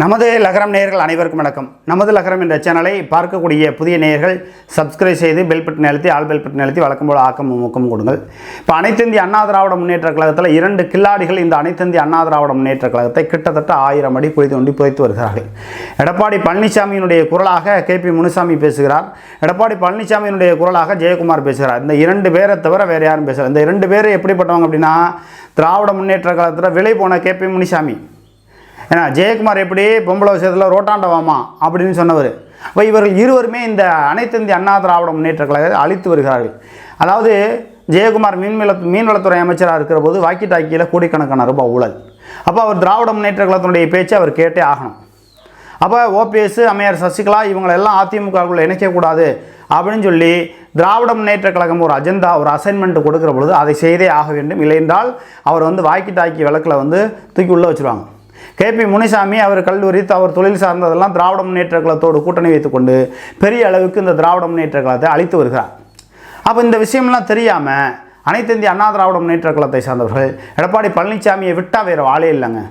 நமது லகரம் நேயர்கள் அனைவருக்கும் வணக்கம். நமது லகரம் என்ற சேனலை பார்க்கக்கூடிய புதிய நேயர்கள் சப்ஸ்கிரைப் செய்து பெல் பட்டன் அழுத்தி ஆல் பெல் பட்டன் அழுத்தி வழக்கம் போல் ஆக்கமும் ஊக்கம் கொடுங்கள். இப்போ அனைத்து இந்திய அண்ணா திராவிட முன்னேற்ற கழகத்தில் இரண்டு கில்லாடிகள் இந்த அனைத்து இந்திய அண்ணா திராவிட முன்னேற்ற கழகத்தை கிட்டத்தட்ட ஆயிரம் அடி குழி தோண்டி புதைத்து வருகிறார்கள். எடப்பாடி பழனிசாமியினுடைய குரலாக கே பி முனுசாமி பேசுகிறார். எடப்பாடி பழனிசாமியினுடைய குரலாக ஜெயக்குமார் பேசுகிறார். இந்த இரண்டு பேரை தவிர வேறு யாரும் பேசுகிறார் இந்த இரண்டு பேர் எப்படிப்பட்டவங்க அப்படின்னா திராவிட முன்னேற்ற கழகத்தில் விலை போன கே பி முனிசாமி. ஏன்னா ஜெயக்குமார் எப்படி பொம்பளை விஷயத்தில் ரோட்டாண்டவாமா அப்படின்னு சொன்னவர். அப்போ இவர்கள் இருவருமே இந்த அனைத்து இந்திய அண்ணா திராவிட முன்னேற்ற கழகத்தை அழித்து வருகிறார்கள். அதாவது ஜெயக்குமார் மீன்வள மீன்வளத்துறை அமைச்சராக இருக்கிற போது வாக்கி டாக்கியில் கோடிக்கணக்கான ரூபாய் ஊழல். அப்போ அவர் திராவிட முன்னேற்ற கழகத்தினுடைய பேச்சை அவர் கேட்டே ஆகணும். அப்போ ஓபிஎஸ் அம்மையார் சசிகலா இவங்களெல்லாம் அதிமுகவுக்குள்ள இணைக்கக்கூடாது அப்படின்னு சொல்லி திராவிட முன்னேற்ற கழகம் ஒரு அஜெண்டா ஒரு அசைன்மெண்ட் கொடுக்குற பொழுது அதை செய்தே ஆக வேண்டும். இல்லை என்றால் அவர் வந்து வாக்கி டாக்கி விளக்கில் வந்து தூக்கி உள்ளே வச்சுருவாங்க. கேபி முனிசாமி அவர் கல்லூரி அவர் தொழில் சார்ந்ததெல்லாம் திராவிட முன்னேற்ற கழகத்தோடு கூட்டணி வைத்துக்கொண்டு பெரிய அளவுக்கு இந்த திராவிட முன்னேற்ற கழகத்தை அழித்து வருகிறார். அப்போ இந்த விஷயம்லாம் தெரியாமல் அனைத்து இந்திய அண்ணா திராவிட முன்னேற்ற கழகத்தை சார்ந்தவர்கள் எடப்பாடி பழனிசாமியை விட்டால் வேறு வாழே இல்லைங்க.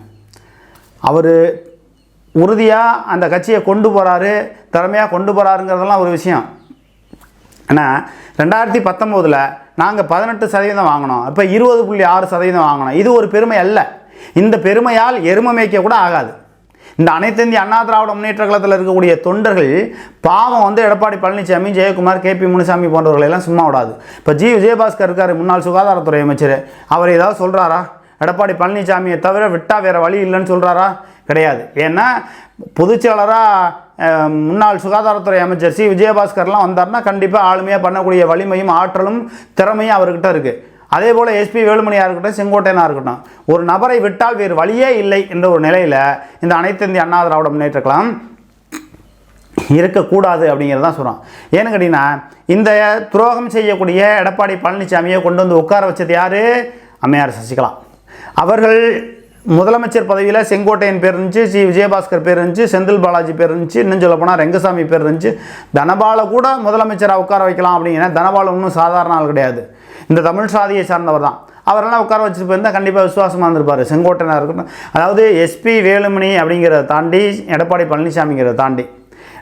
அவர் உறுதியாக அந்த கட்சியை கொண்டு போகிறாரு திறமையாக கொண்டு போகிறாருங்கிறதெல்லாம் ஒரு விஷயம். ஆனால் ரெண்டாயிரத்தி பத்தொம்போதில் நாங்கள் பதினெட்டு சதவீதம் வாங்கினோம் இப்போ இருபது புள்ளி ஆறு சதவீதம் வாங்கினோம். இது ஒரு பெருமை அல்ல. இந்த பெருமையால் எருமை மேய்க்க கூட ஆகாது. இந்த அனைத்து இந்திய அண்ணா திராவிட முன்னேற்ற கழகத்தில் இருக்கக்கூடிய தொண்டர்கள் பாவம் வந்து எடப்பாடி பழனிசாமி ஜெயக்குமார் கே பி முனுசாமி போன்றவர்களெல்லாம் சும்மா விடாது. இப்போ ஜி. விஜயபாஸ்கர் இருக்கார் முன்னாள் சுகாதாரத்துறை அமைச்சர். அவர் ஏதாவது சொல்கிறாரா எடப்பாடி பழனிசாமியை தவிர விட்டா வேறு வழி இல்லைன்னு சொல்கிறாரா கிடையாது. ஏன்னா பொதுச்செயலராக முன்னாள் சுகாதாரத்துறை அமைச்சர் சி. விஜயபாஸ்கர்லாம் வந்தார்னா கண்டிப்பாக ஆளுமையாக பண்ணக்கூடிய வலிமையும் ஆற்றலும் திறமையும் அவர்கிட்ட இருக்குது அதே போல் எஸ்பி வேலுமணியாக இருக்கட்டும் செங்கோட்டையனாக இருக்கட்டும் ஒரு நபரை விட்டால் வேறு வழியே இல்லை என்ற ஒரு நிலையில் இந்த அனைத்து இந்திய அண்ணா திராவிட முன்னேற்ற கழகம் இருக்கக்கூடாது அப்படிங்கிறதான் சொல்கிறோம் ஏன்னு கேட்டிங்கன்னா இந்த துரோகம் செய்யக்கூடிய எடப்பாடி பழனிசாமியை கொண்டு வந்து உட்கார வச்சது யார்? அம்மையார் சசிகலா. அவர்கள் முதலமைச்சர் பதவியில் செங்கோட்டையன் பேர் இருந்துச்சு ஸ்ரீ விஜயபாஸ்கர் பேர் இருந்துச்சு செந்தில் பாலாஜி பேர் இருந்துச்சு இன்னும் சொல்ல போனால் ரெங்கசாமி பேர் இருந்துச்சு. தனபாலை கூட முதலமைச்சராக உட்கார வைக்கலாம் அப்படிங்கிற தனபால் ஒன்றும் சாதாரண ஆள் கிடையாது. இந்த தமிழ் சாதியை சார்ந்தவர் தான். அவரெல்லாம் உட்கார வச்சுட்டு போயிருந்தால் கண்டிப்பாக விசுவாசமாக இருந்திருப்பார். செங்கோட்டையனாக இருக்கட்டும். அதாவது எஸ்பி வேலுமணி அப்படிங்கிறத தாண்டி எடப்பாடி பழனிசாமிங்கிறத தாண்டி.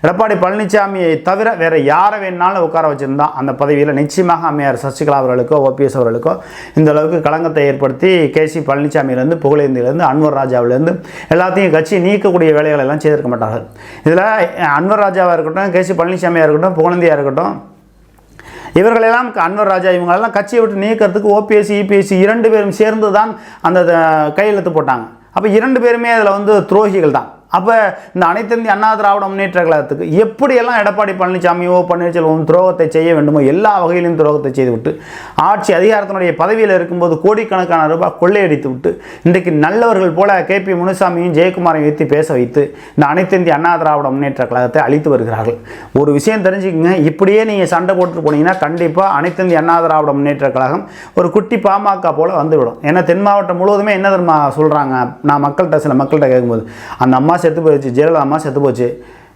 எடப்பாடி பழனிசாமியை தவிர வேறு யாரை வேணாலும் உட்கார வச்சுருந்தான் அந்த பதவியில் நிச்சயமாக அம்மையார் சசிகலா அவர்களுக்கோ ஓபிஎஸ் அவர்களுக்கோ இந்த அளவுக்கு களங்கத்தை ஏற்படுத்தி கே சி பழனிசாமியிலேருந்து புகழேந்தியிலேருந்து அன்வர் ராஜாவிலேருந்து எல்லாத்தையும் கட்சி நீக்கக்கூடிய வேலைகளை எல்லாம் செய்திருக்க மாட்டார்கள். இதில் அன்வர் ராஜாவாக இருக்கட்டும் கே சி பழனிசாமியாக இருக்கட்டும் புகழந்தியாக இருக்கட்டும் இவர்களெல்லாம் அன்வர் ராஜா இவங்களெல்லாம் கட்சியை விட்டு நீக்கிறதுக்கு ஓபிஎஸ் இபிஎஸ்சி இரண்டு பேரும் சேர்ந்து தான் அந்த கையெழுத்து போட்டாங்க. அப்போ இரண்டு பேருமே அதில் வந்து துரோகிகள் தான். அப்போ இந்த அனைத்து இந்திய அண்ணா திராவிட முன்னேற்ற கழகத்துக்கு எப்படியெல்லாம் எடப்பாடி பழனிசாமியோ பன்னீர்செல்வம் துரோகத்தை செய்ய வேண்டுமோ எல்லா வகையிலும் துரோகத்தை செய்துவிட்டு ஆட்சி அதிகாரத்தினுடைய பதவியில் இருக்கும்போது கோடிக்கணக்கான ரூபாய் கொள்ளையடித்து விட்டு இன்றைக்கு நல்லவர்கள் போல கே பி முனுசாமியும் ஜெயக்குமாரையும் வைத்து பேச வைத்து இந்த அனைத்து இந்திய அண்ணா திராவிட முன்னேற்ற கழகத்தை அழித்து வருகிறார்கள். ஒரு விஷயம் தெரிஞ்சுக்கங்க இப்படியே நீங்கள் சண்டை போட்டு போனீங்கன்னா கண்டிப்பாக அனைத்து இந்திய அண்ணா திராவிட முன்னேற்ற கழகம் ஒரு குட்டி பாமக போல வந்துவிடும். ஏன்னா தென் மாவட்டம் முழுவதுமே என்ன தெரியுமா சொல்கிறாங்க நான் மக்கள்கிட்ட சில மக்கள்கிட்ட கேட்கும்போது அந்த அம்மா செத்து போயிடுச்சு ஜெயலலிதா அம்மா செத்து போச்சு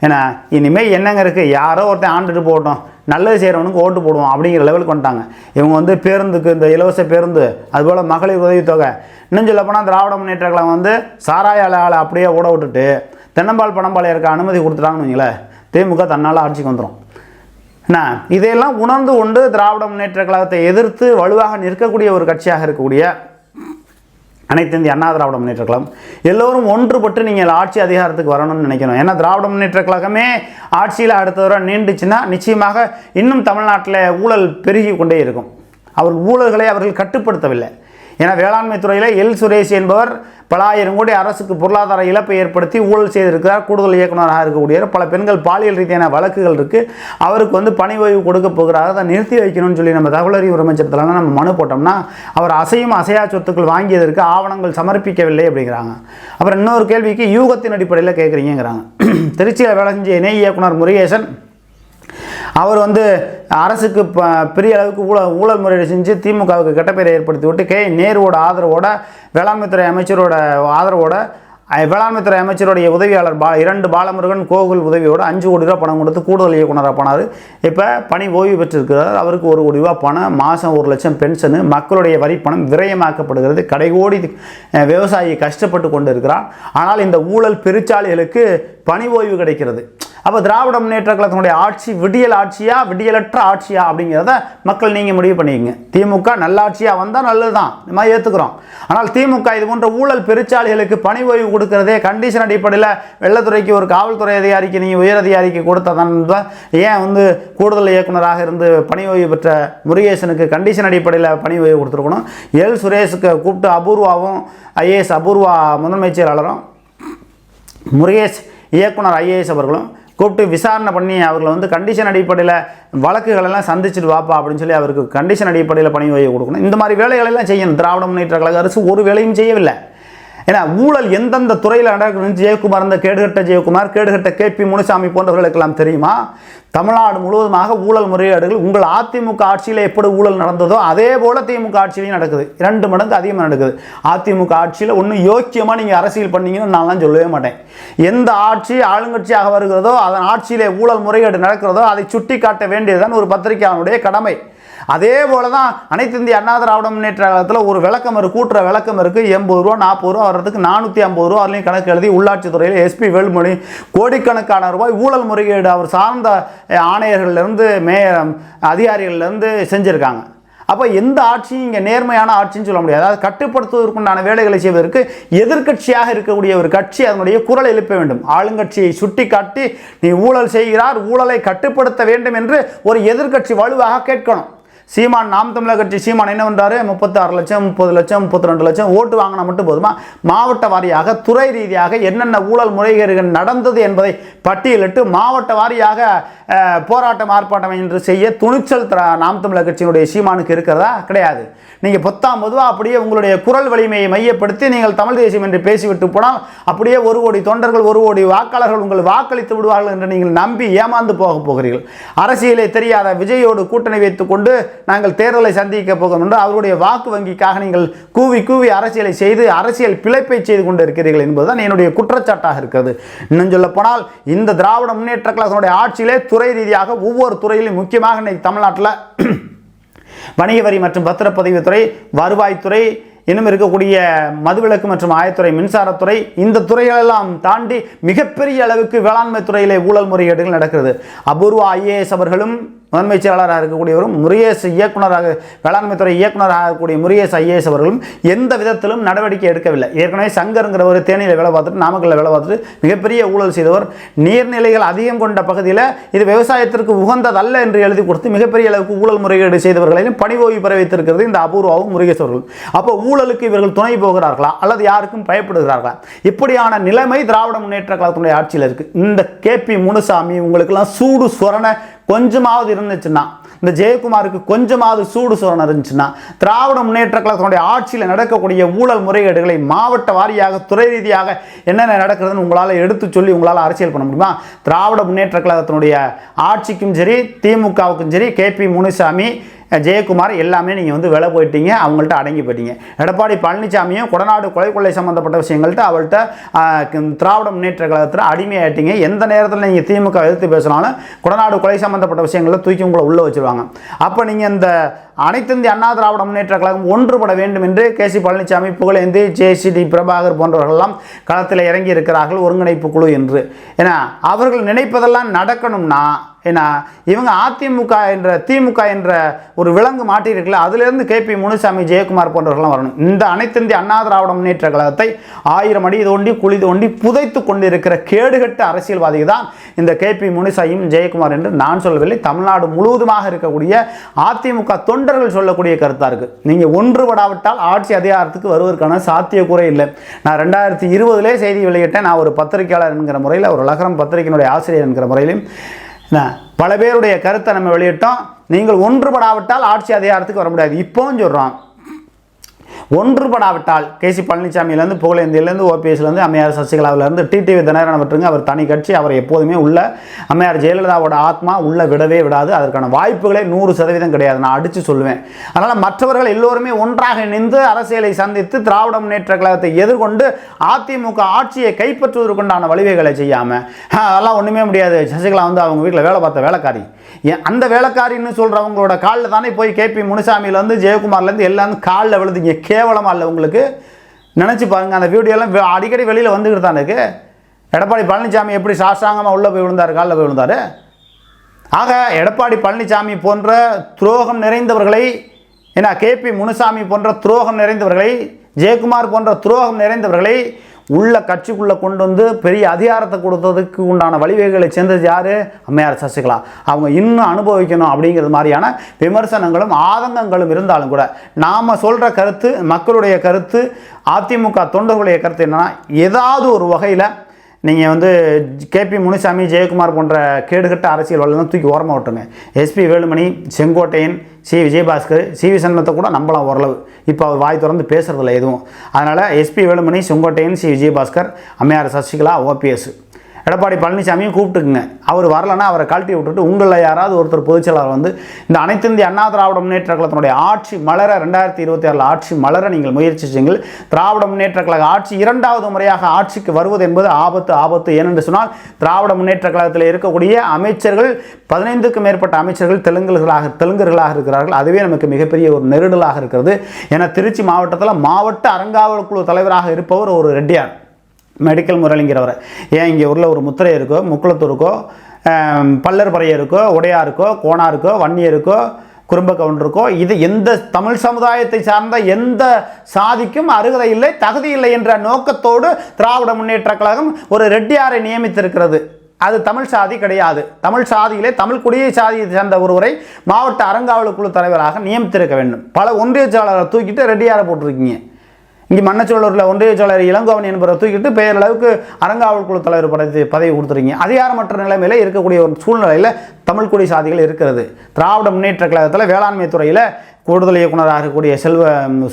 ஏன்னா இனிமேல் என்னங்க இருக்குது யாரோ ஒருத்தன் ஆண்டுட்டு போட்டோம் நல்லது செய்கிறவனுக்கு ஓட்டு போடுவோம் அப்படிங்கிற லெவலுக்கு வந்துட்டாங்க. இவங்க வந்து பேருந்துக்கு இந்த இலவச பேருந்து அதுபோல் மகளிர் உதவித்தொகை. இன்னும் சொல்ல போனால் திராவிட முன்னேற்ற கழகம் வந்து சாராய ஆளை அப்படியே ஓட விட்டுட்டு தென்னம்பால் பணம்பாளைய இருக்க அனுமதி கொடுத்துட்டாங்கன்னு வைங்களேன் திமுக தன்னால் ஆட்சிக்கு வந்துடும் என்ன? இதையெல்லாம் உணர்ந்து கொண்டு திராவிட முன்னேற்ற கழகத்தை எதிர்த்து வலுவாக நிற்கக்கூடிய ஒரு கட்சியாக இருக்கக்கூடிய அனைத்து இந்திய அண்ணா திராவிட முன்னேற்ற கழகம். எல்லோரும் ஒன்றுபட்டு நீங்கள் ஆட்சி அதிகாரத்துக்கு வரணும்னு நினைக்கணும். ஏன்னா திராவிட முன்னேற்ற கழகமே ஆட்சியில் அடுத்த தடவை நீண்டுச்சுன்னா நிச்சயமாக இன்னும் தமிழ்நாட்டில் ஊழல் பெருகி கொண்டே இருக்கும். அவர்கள் ஊழல்களை அவர்கள் கட்டுப்படுத்தவில்லை. ஏன்னா வேளாண்மை துறையில் எல் சுரேஷ் என்பவர் பல ஆயிரம் கோடி அரசுக்கு பொருளாதார இழப்பை ஏற்படுத்தி ஊழல் செய்திருக்கிறார். கூடுதல் இயக்குநராக இருக்கக்கூடிய பல பெண்கள் பாலியல் ரீதியான வழக்குகள் இருக்குது அவருக்கு வந்து பணி ஓய்வு கொடுக்க போகிறார். அதை நிறுத்தி வைக்கணும்னு சொல்லி நம்ம தகவல் அறிவு அமைச்சரத்தில் நம்ம மனு போட்டோம்னா அவர் அசையும் அசையா சொத்துக்கள் வாங்கியதற்கு ஆவணங்கள் சமர்ப்பிக்கவில்லை அப்படிங்கிறாங்க. அப்புறம் இன்னொரு கேள்விக்கு யூகத்தின் அடிப்படையில் கேட்குறீங்கிறாங்க திருச்சியில் வேலை செஞ்ச இணை இயக்குனர் முருகேசன் அவர் வந்து அரசுக்கு ப பெரிய அளவுக்கு ஊழல் ஊழல் முறையீடு செஞ்சு திமுகவுக்கு கெட்ட பேரை ஏற்படுத்தி விட்டு கே. நேருவோட ஆதரவோட வேளாண்மைத்துறை அமைச்சரோட ஆதரவோட வேளாண்மைத்துறை அமைச்சருடைய உதவியாளர் பா இரண்டு பாலமுருகன் கோகுல் உதவியோடு அஞ்சு கோடி ரூபா பணம் கொடுத்து கூடுதல் இயக்குனராக போனார். இப்போ பணி ஓய்வு பெற்றிருக்கிறார். அவருக்கு ஒரு கோடி ரூபா பணம் மாதம் ஒரு லட்சம் பென்ஷனு மக்களுடைய வரி பணம் விரயமாக்கப்படுகிறது. கடைகோடி விவசாயி கஷ்டப்பட்டு கொண்டு இருக்கிறார் ஆனால் இந்த ஊழல் பெருச்சாளிகளுக்கு பணி ஓய்வு கிடைக்கிறது. அப்போ திராவிட முன்னேற்ற கழகத்தினுடைய ஆட்சி விடியல் ஆட்சியா விடியலற்ற ஆட்சியா அப்படிங்கிறத மக்கள் நீங்கள் முடிவு பண்ணிக்கங்க. திமுக நல்லாட்சியாக வந்தால் நல்லது தான் நம்ம ஏற்றுக்கிறோம் ஆனால் திமுக இது போன்ற ஊழல் பெருச்சாளிகளுக்கு பணி ஓய்வு கொடுக்கறதே கண்டிஷன் அடிப்படையில் வெள்ளத்துறைக்கு ஒரு காவல்துறை அதிகாரிக்கு நீங்கள் உயர் அதிகாரிக்கு கொடுத்ததான் ஏன் வந்து கூடுதல் இயக்குனராக இருந்து பணி ஓய்வு பெற்ற முருகேசனுக்கு கண்டிஷன் அடிப்படையில் பணி ஓய்வு கொடுத்துருக்கணும். எல். சுரேஷுக்கு கூப்பிட்டு அபூர்வாவும் ஐஏஎஸ் அபூர்வா முதன்மைச் செயலாளரும் முருகேஷ் இயக்குனர் ஐஏஎஸ் அவர்களும் கூப்பிட்டு விசாரணை பண்ணி அவர்களை வந்து கண்டிஷன் அடிப்படையில் வழக்குகளெல்லாம் சந்திச்சுட்டு வாப்பா அப்படின்னு சொல்லி அவருக்கு கண்டிஷன் அடிப்படையில் பணி ஓய்வு கொடுக்கணும். இந்த மாதிரி வேலைகளெல்லாம் செய்யணும். திராவிட முன்னேற்ற கழக அரசு ஒரு வேலையும் செய்யவில்லை. ஏன்னா ஊழல் எந்தெந்த துறையில் நடக்கணும்னு ஜெயக்குமார் இந்த கேடுகட்ட ஜெயக்குமார் கேடுகட்ட கே பி முனுசாமி போன்றவர்களுக்கெல்லாம் தெரியுமா? தமிழ்நாடு முழுவதுமாக ஊழல் முறையீடுகள் உங்கள் அதிமுக ஆட்சியில் எப்படி ஊழல் நடந்ததோ அதே போல் திமுக ஆட்சியிலையும் நடக்குது. இரண்டு மடங்கு அதிகமாக நடக்குது. அதிமுக ஆட்சியில் ஒன்றும் யோக்கியமாக நீங்கள் அரசியல் பண்ணீங்கன்னு நான்லாம் சொல்லவே மாட்டேன். எந்த ஆட்சி ஆளுங்கட்சியாக வருகிறதோ அதன் ஆட்சியிலே ஊழல் முறைகேடு நடக்கிறதோ அதை சுட்டி காட்ட வேண்டியதுதான் ஒரு பத்திரிகையாளனுடைய கடமை. அதே போல தான் அனைத்து இந்திய அண்ணா திராவிட முன்னேற்ற கழகத்தில் ஒரு விளக்கம் இருக்கு கூட்டுற விளக்கம் இருக்குது எண்பது ரூபா நாற்பது ரூபா வர்றதுக்கு நானூற்றி ஐம்பது ரூபா அதுலேயும் கணக்கு எழுதி உள்ளாட்சித்துறையில் எஸ்பி வேல்மொழி கோடிக்கணக்கான ரூபாய் ஊழல் முறைகேடு அவர் சார்ந்த ஆணையர்கள்லேருந்து மேயர் அதிகாரிகள்லேருந்து செஞ்சுருக்காங்க. அப்போ எந்த ஆட்சியும் இங்கே நேர்மையான ஆட்சின்னு சொல்ல முடியாது. அதாவது கட்டுப்படுத்துவதற்குண்டான வேலைகளை செய்வதற்கு எதிர்க்கட்சியாக இருக்கக்கூடிய ஒரு கட்சி அதனுடைய குரல் எழுப்ப வேண்டும். ஆளுங்கட்சியை சுட்டிக்காட்டி நீ ஊழல் செய்கிறார் ஊழலை கட்டுப்படுத்த வேண்டும் என்று ஒரு எதிர்க்கட்சி வலுவாக கேட்கணும். சீமான் நாம் தமிழர் கட்சி சீமான் என்ன பண்றாரு? முப்பத்தாறு லட்சம் முப்பது லட்சம் முப்பத்தி ரெண்டு லட்சம் ஓட்டு வாங்கினா மட்டும் போதுமா? மாவட்ட வாரியாக துறை ரீதியாக என்னென்ன ஊழல் முறைகேடுகள் நடந்தது என்பதை பட்டியலிட்டு மாவட்ட வாரியாக போராட்டம் ஆர்ப்பாட்டம் என்று செய்ய துணிச்சல் த நாம் தமிழர் கட்சியினுடைய சீமானுக்கு இருக்கிறதா? கிடையாது. நீங்கள் பொத்தாம் பொதுவாக அப்படியே உங்களுடைய குரல் வலிமையை மையப்படுத்தி நீங்கள் தமிழ் தேசியம் என்று பேசிவிட்டு போனால் அப்படியே ஒரு கோடி தொண்டர்கள் ஒரு கோடி வாக்காளர்கள் உங்கள் வாக்களித்து விடுவார்கள் என்று நீங்கள் நம்பி ஏமாந்து போக போகிறீர்கள். அரசியலை தெரியாத விஜயோடு கூட்டணி வைத்துக்கொண்டு நாங்கள் தேர்தலை சந்திக்க போகிறோம் என்று அவருடைய வாக்கு வங்கிக்காக நீங்கள் கூவி கூவி அரசியலை செய்து அரசியல் பிழைப்பை செய்து கொண்டு இருக்கிறீர்கள் என்பதுதான் என்னுடைய குற்றச்சாட்டாக இருக்கிறது. இன்னும் சொல்ல போனால் இந்த திராவிட முன்னேற்ற கழகத்தினுடைய ஆட்சியிலே துறை ரீதியாக ஒவ்வொரு துறையிலும் முக்கியமாக இன்னைக்கு தமிழ்நாட்டில் வணிக வரி மற்றும் பத்திரப்பதிவுத்துறை வருவாய்த்துறை இன்னும் இருக்கக்கூடிய மதுவிலக்கு மற்றும் ஆயத்துறை மின்சாரத்துறை இந்த துறைகளெல்லாம் தாண்டி மிகப்பெரிய அளவுக்கு வேளாண்மை துறையிலே ஊழல் முறைகேடுகள் நடக்கிறது. அபூர்வ ஐஏஎஸ் அவர்களும் முதன்மை செயலாளராக இருக்கக்கூடியவரும் முருகேஷ் இயக்குனராக வேளாண்மை துறை இருக்கக்கூடிய முருகேஷ் ஐஏஎஸ் அவர்களும் எந்த விதத்திலும் நடவடிக்கை எடுக்கவில்லை. ஏற்கனவே சங்கருங்கிற ஒரு தேனியில் வேலை பார்த்துட்டு நாமக்கல்ல வேலை பார்த்துட்டு மிகப்பெரிய ஊழல் செய்தவர். நீர்நிலைகள் அதிகம் கொண்ட பகுதியில் இது விவசாயத்திற்கு உகந்ததல்ல என்று எழுதி கொடுத்து மிகப்பெரிய அளவுக்கு ஊழல் முறைகேடு செய்தவர்களையும் பணி ஓய்வு பெற வைத்திருக்கிறது இந்த அபூர்வாவும் முருகேஸ் அவர்கள். அப்போ ஊழலுக்கு இவர்கள் துணை போகிறார்களா? அல்லது யாருக்கும் பயப்படுகிறார்களா? இப்படியான நிலைமை திராவிட முன்னேற்ற கழகத்தினுடைய ஆட்சியில் இருக்கு. இந்த கேபி முனுசாமி உங்களுக்கெல்லாம் சூடு சொரண கொஞ்சமாவது இருந்துச்சுன்னா இந்த ஜெயக்குமாருக்கு கொஞ்சமாவது சூடு சூரணம் இருந்துச்சுன்னா திராவிட முன்னேற்ற கழகத்தினுடைய ஆட்சியில் நடக்கக்கூடிய ஊழல் முறைகேடுகளை மாவட்ட வாரியாக துறை ரீதியாக என்னென்ன நடக்கிறதுன்னு உங்களால் எடுத்து சொல்லி உங்களால் அரசியல் பண்ண முடியுமா? திராவிட முன்னேற்ற கழகத்தினுடைய ஆட்சிக்கும் சரி திமுகவுக்கும் சரி கேபி முனுசாமி ஜெயக்குமார் எல்லாமே நீங்கள் வந்து விலை போயிட்டீங்க அவங்கள்ட்ட அடங்கி போயிட்டீங்க. எடப்பாடி பழனிசாமியும் கொடநாடு கொலை கொள்ளை சம்மந்தப்பட்ட விஷயங்கள்ட்ட அவள்கிட்ட திராவிட முன்னேற்ற கழகத்தில் அடிமையாயிட்டீங்க. எந்த நேரத்தில் நீங்கள் திமுக எதிர்த்து பேசினாலும் கொடநாடு கொலை சம்மந்தப்பட்ட விஷயங்களில் தூக்கி உங்களை உள்ளே வச்சுருவாங்க. அப்போ நீங்கள் இந்த அனைத்து இந்திய அண்ணா திராவிட முன்னேற்ற கழகம் ஒன்றுபட வேண்டும் என்று K C Palaniswami Pugazhendhi JCD Prabhakar போன்றவர்களெல்லாம் களத்தில் இறங்கி இருக்கிறார்கள் ஒருங்கிணைப்பு குழு என்று. ஏன்னா அவர்கள் நினைப்பதெல்லாம் நடக்கணும்னா ஏன்னா இவங்க அதிமுக என்ற திமுக என்ற ஒரு விலங்கு மாட்டியிருக்குல்ல அதுலேருந்து கே பி முனுசாமி ஜெயக்குமார் போன்றவர்கள்லாம் வரணும். இந்த அனைத்து இந்திய அண்ணா திராவிட முன்னேற்ற கழகத்தை ஆயிரம் அடி தோண்டி குழி தோண்டி புதைத்து கொண்டிருக்கிற கேடுகட்ட அரசியல்வாதி தான் இந்த கே பி முனுசாமியும் ஜெயக்குமார் என்று நான் சொல்லவில்லை. தமிழ்நாடு முழுவதுமாக இருக்கக்கூடிய அதிமுக தொண்டர்கள் சொல்லக்கூடிய கருத்தாக இருக்குது நீங்கள் ஒன்றுபடாவிட்டால் ஆட்சி அதிகாரத்துக்கு வருவதற்கான சாத்தியக்கூறே இல்லை. நான் ரெண்டாயிரத்தி இருபதுலேயே செய்தி வெளியிட்டேன். நான் ஒரு பத்திரிகையாளர் என்கிற முறையில் ஒரு லகரம் பத்திரிகையினுடைய ஆசிரியர் என்கிற முறையிலும் என்ன? பல பேருடைய கருத்தை நம்ம வெளியிட்டோம். நீங்கள் ஒன்றுபடாவிட்டால் ஆட்சி அதிகாரத்துக்கு வர முடியாது. இப்போவும் சொல்கிறோம் ஒன்றுபடாவிட்டால் கே சி பழனிசாமியிலேருந்து புகழேந்தியிலேருந்து ஓபிஎஸ்லேருந்து அம்மையார் சசிகலாவிலேருந்து டிடிவி தினகரன் விட்டுருங்க. அவர் தனி கட்சி அவர் எப்போதுமே உள்ள அம்மையார் ஜெயலலிதாவோட ஆத்மா உள்ள விடவே விடாது. அதற்கான வாய்ப்புகளே நூறு சதவீதம் கிடையாது. நான் அடித்து சொல்லுவேன். அதனால் மற்றவர்கள் எல்லோருமே ஒன்றாக இணைந்து அரசியலை சந்தித்து திராவிட முன்னேற்ற கழகத்தை எதிர்கொண்டு அதிமுக ஆட்சியை கைப்பற்றுவதற்குண்டான வழிவகைகளை செய்யாமல் அதெல்லாம் ஒன்றுமே முடியாது. சசிகலா வந்து அவங்க வீட்டில் வேலை பார்த்த வேலைக்காரி. அந்த வேலைக்காரின்னு சொல்கிறவங்களோட காலில் தானே போய் கேபி முனுசாமியிலேருந்து ஜெயக்குமார்லேருந்து எல்லாம் காலில் விழுதுங்க. கேவலமாக இல்லை உங்களுக்கு. நினச்சி பாருங்க அந்த வீடியோலாம் அடிக்கடி வெளியில் வந்துக்கிட்டு தான் எடப்பாடி பழனிசாமி எப்படி சாஷ்டாங்கமாக உள்ளே போய் விழுந்தார் காலில் போய் விழுந்தார்? ஆக எடப்பாடி பழனிசாமி போன்ற துரோகம் நிறைந்தவர்களை ஏன்னா கேபி முனுசாமி போன்ற துரோகம் நிறைந்தவர்களை ஜெயக்குமார் போன்ற துரோகம் நிறைந்தவர்களை உள்ள கட்சிக்குள்ளே கொண்டு வந்து பெரிய அதிகாரத்தை கொடுத்ததுக்கு உண்டான வழிவகைகளை சேர்ந்தது யார்? அம்மையார் சசிகலா. அவங்க இன்னும் அனுபவிக்கணும் அப்படிங்கிறது மாதிரியான விமர்சனங்களும் ஆதங்கங்களும் இருந்தாலும் கூட நாம் சொல்கிற கருத்து மக்களுடைய கருத்து அதிமுக தொண்டர்களுடைய கருத்து என்னென்னா ஏதாவது ஒரு வகையில் நீங்கள் வந்து கேபி முனுசாமி ஜெயக்குமார் போன்ற கேடுகட்ட அரசியல் வளர்லாம் தூக்கி ஓரமாக விட்டுருங்க. SP Velumani Sengottaiyan C Vijayabaskar C V சண்முகத்தை கூட நம்பலாம் ஓரளவு. இப்போ அவர் வாய் திறந்து பேசுகிறதில்ல எதுவும். அதனால் எஸ்பி வேலுமணி செங்கோட்டையன் சி விஜயபாஸ்கர் அம்மையார் சசிகலா ஓபிஎஸ் எடப்பாடி பழனிசாமியும் கூப்பிட்டுக்குங்க. அவர் வரலன்னா அவரை கழட்டி விட்டுட்டு உங்களில் யாராவது ஒருத்தர் பொதுச்செயலாளர் வந்து இந்த அனைத்து இந்திய அண்ணா திராவிட முன்னேற்ற கழகத்தினுடைய ஆட்சி மலர ரெண்டாயிரத்தி இருபத்தி ஆறில் ஆட்சி மலர நீங்கள் முயற்சி செய்யுங்கள் திராவிட முன்னேற்ற கழக ஆட்சி இரண்டாவது முறையாக ஆட்சிக்கு வருவது என்பது ஆபத்து ஆபத்து. ஏனென்று சொன்னால் திராவிட முன்னேற்ற கழகத்தில் இருக்கக்கூடிய அமைச்சர்கள் பதினைந்துக்கும் மேற்பட்ட அமைச்சர்கள் தெலுங்குகளாக தெலுங்கர்களாக இருக்கிறார்கள். அதுவே நமக்கு மிகப்பெரிய ஒரு நெருடலாக இருக்கிறது. என திருச்சி மாவட்டத்தில் மாவட்ட அறங்காவல் குழு தலைவராக இருப்பவர் ஒரு ரெட்டியார். மெடிக்கல் முரளிங்கிறவர். ஏன் இங்கே உள்ள ஒரு முத்திரை இருக்கோ முக்குளத்தூருக்கோ இருக்கோ கோணா உடையாருக்கோ கோணாருக்கோ வன்னியருக்கோ குறும்ப கவுண்டருக்கோ இது எந்த தமிழ் சமுதாயத்தை சார்ந்த எந்த சாதிக்கும் அருகதை இல்லை தகுதி இல்லை என்ற நோக்கத்தோடு திராவிட முன்னேற்ற கழகம் ஒரு ரெட்டியாரை நியமித்திருக்கிறது. அது தமிழ் சாதி கிடையாது. தமிழ் சாதியிலே தமிழ் குடியை சாதியை சேர்ந்த ஒருவரை மாவட்ட அறங்காவல் குழு தலைவராக நியமித்திருக்க வேண்டும். பல ஒன்றிய செயலாளரை தூக்கிட்டு ரெட்டியாரை போட்டிருக்கீங்க. இங்கே மன்னச்சோழூரில் ஒன்றிய சோழர் இளங்கோவன் என்பவரை தூக்கிட்டு பெயரளவுக்கு அறங்காவல் குழு தலைவர் பதவி பதவி கொடுத்துருக்கீங்க. அதிகாரமற்ற நிலைமையில் இருக்கக்கூடிய ஒரு சூழ்நிலையில் தமிழ் குடி சாதிகள் இருக்கிறது. திராவிட முன்னேற்ற கழகத்தில் வேளாண்மை துறையில் கூடுதல் இயக்குனராக இருக்கக்கூடிய செல்வ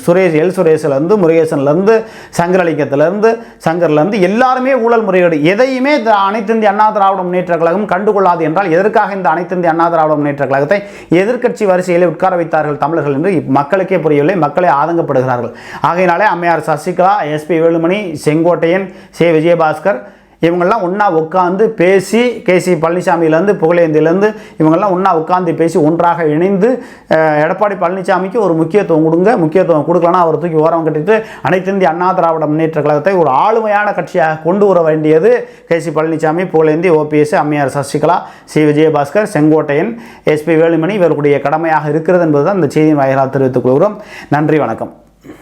சுரேஷ் எல் சுரேஷ்லேருந்து முருகேசன்லேருந்து சங்கரலிங்கத்திலேருந்து சங்கர்லேருந்து எல்லாருமே ஊழல் முறையீடு எதையுமே இந்த அனைத்து இந்திய அண்ணா திராவிட முன்னேற்ற கழகம் கண்டுகொள்ளாது என்றால் எதற்காக இந்த அனைத்து இந்திய அண்ணா திராவிட முன்னேற்ற கழகத்தை எதிர்க்கட்சி வரிசையில் உட்கார வைத்தார்கள் தமிழர்கள் என்று மக்களுக்கே புரியவில்லை. மக்களே ஆதங்கப்படுகிறார்கள். ஆகையினாலே அம்மையார் சசிகலா எஸ்பி வேலுமணி செங்கோட்டையன் சே. விஜயபாஸ்கர் இவங்கெல்லாம் ஒன்றா உட்காந்து பேசி கேசி பழனிசாமியிலேருந்து புகழேந்திலேருந்து இவங்கெல்லாம் ஒன்றா உட்காந்து பேசி ஒன்றாக இணைந்து எடப்பாடி பழனிசாமிக்கு ஒரு முக்கியத்துவம் கொடுங்க. முக்கியத்துவம் கொடுக்கலன்னா அவர் தூக்கி ஓரம் கட்டிட்டு அனைத்து இந்திய அண்ணா திராவிட முன்னேற்ற கழகத்தை ஒரு ஆளுமையான கட்சியாக கொண்டு வர வேண்டியது கேசி பழனிசாமி புகழேந்தி ஓபிஎஸ் அம்மையார் சசிகலா சி. விஜயபாஸ்கர் செங்கோட்டையன் எஸ்பி வேலுமணி இவர்களுடைய கடமையாக இருக்கிறது என்பதுதான் இந்த செய்தியின் வாயிலாக தெரிவித்துக் கொள்கிறோம். நன்றி வணக்கம்.